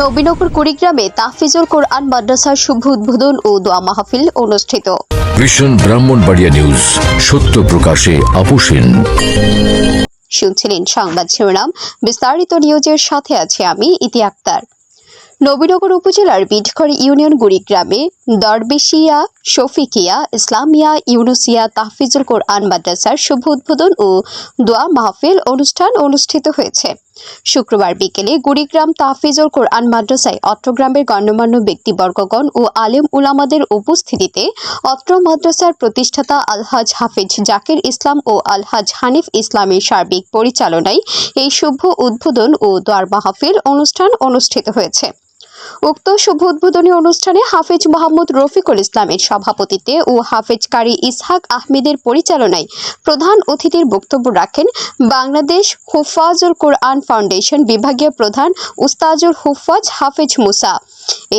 নবীনগর কুড়িগ্রামে তাফিজুল কোরআন মাদ্রাসার শুভ উদ্বোধন ও দোয়া মাহফিল অনুষ্ঠিত। ভীষণ ব্রাহ্মণবাড়িয়া নিউজ সত্য প্রকাশে আপোষহীন শুনছিলেন সংবাদ শিরোনাম বিস্তারিত নিউজের সাথে আছে আমি ইতি আক্তার। নবীনগর উপজেলার বিটখর ইউনিয়ন গুড়িগ্রামে দরবেশিয়া শফিকিয়া ইসলামিয়া ইউনুসিয়া তাহফিজুল কোরআন মাদ্রাসার শুভ উদ্বোধন ও দোয়া মাহফিল অনুষ্ঠান অনুষ্ঠিত হয়েছে। শুক্রবার বিকেলে গুড়িগ্রাম তাহফিজুল কোরআন মাদ্রাসায় অত্রগ্রামের গণ্যমান্য ব্যক্তিবর্গগণ ও আলেম উলামাদের উপস্থিতিতে অত্র মাদ্রাসার প্রতিষ্ঠাতা আলহাজ হাফিজ জাকির ইসলাম ও আলহাজ হানিফ ইসলামের সার্বিক পরিচালনায় এই শুভ উদ্বোধন ও দোয়ার মাহফিল অনুষ্ঠান অনুষ্ঠিত হয়েছে। উক্ত শুভ উদ্বোধনী অনুষ্ঠানে হাফেজ মোহাম্মদ রফিকুল ইসলামের সভাপতিত্বে ও হাফেজ কারি ইসহাক আহমেদের পরিচালনায় প্রধান অতিথির বক্তব্য রাখেন বাংলাদেশ হুফাজুল কোরআন ফাউন্ডেশন বিভাগীয় প্রধান উস্তাজুল হুফাজ হাফেজ মুসা।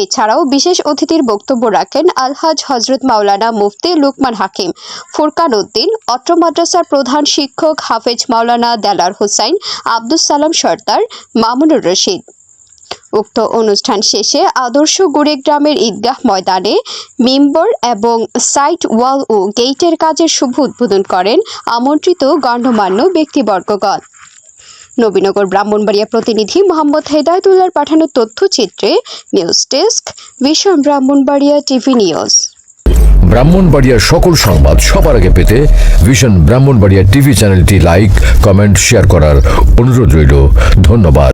এছাড়াও বিশেষ অতিথির বক্তব্য রাখেন আলহাজ হজরত মাওলানা মুফতি লুকমান হাকিম, ফুরকান উদ্দিন, অত্র মাদ্রাসার প্রধান শিক্ষক হাফেজ মাওলানা দেলার হুসাইন, আব্দুস সালাম সর্দার, মামুনুর রশিদ। উক্ত অনুষ্ঠান শেষে আদর্শ গুড়িগ্রামের ঈদগাহ ময়দানে মিম্বর এবং সাইট ওয়াল ও গেইটের কাজের শুভ উদ্বোধন করেন আমন্ত্রিত গণ্যমান্য ব্যক্তিবর্গগণ। নবীনগর ব্রাহ্মণবাড়িয়া প্রতিনিধি মোহাম্মদ হেদায়তুল্লাহর পাঠানো তথ্যচিত্রে নিউজ ডেস্ক, ভীষণ ব্রাহ্মণবাড়িয়া টিভি নিউজ। ব্রাহ্মণবাড়িয়ার সকল সংবাদ সবার আগে পেতে ভীষণ ব্রাহ্মণবাড়িয়া টিভি চ্যানেলটি লাইক, কমেন্ট, শেয়ার করার অনুরোধ রইল। ধন্যবাদ।